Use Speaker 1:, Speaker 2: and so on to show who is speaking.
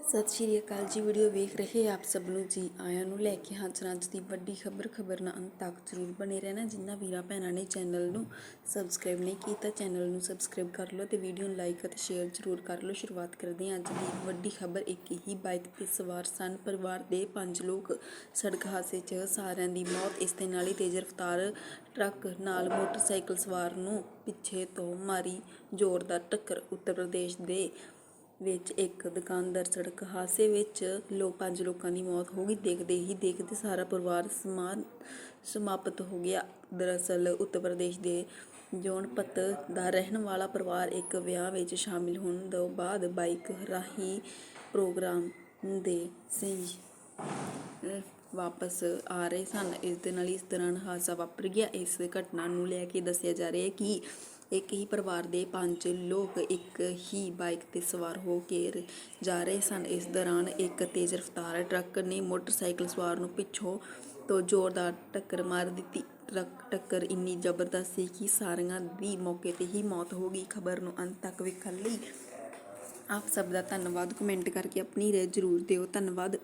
Speaker 1: ਸਤਿ ਸ਼੍ਰੀ ਅਕਾਲ ਜੀ, ਵੀਡੀਓ ਵੇਖ ਰਹੇ ਆਪ ਸਭ ਨੂੰ ਜੀ। ਆਇਆਂ ਨੂੰ ਲੈ ਕੇ ਹਾਜ਼ਰ ਹਾਂ ਅੱਜ ਦੀ ਵੱਡੀ ਖਬਰ। ਖਬਰ ਨਾਲ ਅੰਤ ਤੱਕ ਜ਼ਰੂਰ ਬਣੇ ਰਹਿਣਾ। ਜਿੰਨਾ ਵੀਰਾਂ ਭੈਣਾਂ ਨੇ ਚੈਨਲ ਨੂੰ ਸਬਸਕ੍ਰਾਈਬ ਨਹੀਂ ਕੀਤਾ, ਚੈਨਲ ਨੂੰ ਸਬਸਕ੍ਰਾਈਬ ਕਰ ਲਓ ਤੇ ਵੀਡੀਓ ਨੂੰ ਲਾਈਕ ਅਤੇ ਸ਼ੇਅਰ ਜ਼ਰੂਰ ਕਰ ਲਓ। ਸ਼ੁਰੂਆਤ ਕਰਦੇ ਹਾਂ ਅੱਜ ਦੀ ਵੱਡੀ ਖਬਰ। ਇੱਕ ਹੀ ਬਾਈਕ ਤੇ ਸਵਾਰ ਸਨ। ਪਰਿਵਾਰ ਦੇ ਪੰਜ ਲੋਕ ਸੜਕ ਹਾਦਸੇ 'ਚ ਸਾਰਿਆਂ ਦੀ ਮੌਤ। ਇਸ ਦੇ ਨਾਲ ਹੀ ਤੇਜ਼ ਰਫ਼ਤਾਰ ਟਰੱਕ ਨਾਲ ਮੋਟਰਸਾਈਕਲ ਸਵਾਰ ਨੂੰ ਪਿੱਛੇ ਤੋਂ ਮਾਰੀ ਜ਼ੋਰਦਾਰ ਟੱਕਰ। ਉੱਤਰ ਪ੍ਰਦੇਸ਼ ਦੇ ਵਿੱਚ ਇੱਕ ਦੁਕਾਨਦਾਰ ਸੜਕ ਹਾਦਸੇ ਵਿੱਚ ਲੋਕ ਪੰਜ ਲੋਕਾਂ ਦੀ ਮੌਤ ਹੋ ਗਈ। ਦੇਖਦੇ ਹੀ ਦੇਖਦੇ ਸਾਰਾ ਪਰਿਵਾਰ ਸਮਾਨ ਸਮਾਪਤ ਹੋ ਗਿਆ। ਦਰਅਸਲ ਉੱਤਰ ਪ੍ਰਦੇਸ਼ ਦੇ ਜੌਨਪਤ ਦਾ ਰਹਿਣ ਵਾਲਾ ਪਰਿਵਾਰ ਇੱਕ ਵਿਆਹ ਵਿੱਚ ਸ਼ਾਮਿਲ ਹੋਣ ਤੋਂ ਬਾਅਦ ਬਾਈਕ ਰਾਹੀਂ ਪ੍ਰੋਗਰਾਮ ਦੇ ਸਹੀ ਵਾਪਸ ਆ ਰਹੇ ਸਨ। ਇਸ ਦੇ ਨਾਲ ਇਸ ਦੌਰਾਨ ਹਾਦਸਾ ਵਾਪਰ ਗਿਆ। ਇਸ ਘਟਨਾ ਨੂੰ ਲੈ ਕੇ ਦੱਸਿਆ ਜਾ ਰਿਹਾ ਹੈ ਕਿ ਇੱਕ ਹੀ ਪਰਿਵਾਰ ਦੇ ਪੰਜ ਲੋਕ ਇੱਕ ਹੀ ਬਾਈਕ ਤੇ ਸਵਾਰ ਹੋ ਕੇ ਜਾ ਰਹੇ ਸਨ। ਇਸ ਦੌਰਾਨ ਇੱਕ ਤੇਜ਼ ਰਫ਼ਤਾਰ ਟਰੱਕ ਨੇ ਮੋਟਰਸਾਈਕਲ ਸਵਾਰ ਨੂੰ ਪਿੱਛੋਂ ਤੋਂ ਜ਼ੋਰਦਾਰ ਟੱਕਰ ਮਾਰ ਦਿੱਤੀ। ਟਰੱਕ ਟੱਕਰ ਇੰਨੀ ਜ਼ਬਰਦਸਤ ਸੀ ਕਿ ਸਾਰਿਆਂ ਦੀ ਮੌਕੇ ਤੇ ਹੀ ਮੌਤ ਹੋ ਗਈ। ਖਬਰ ਨੂੰ ਅੰਤ ਤੱਕ ਵੇਖਣ ਲਈ ਆਪ ਸਭ ਦਾ ਧੰਨਵਾਦ। ਕਮੈਂਟ ਕਰਕੇ ਆਪਣੀ ਰਾਏ ਜ਼ਰੂਰ ਦਿਓ। ਧੰਨਵਾਦ।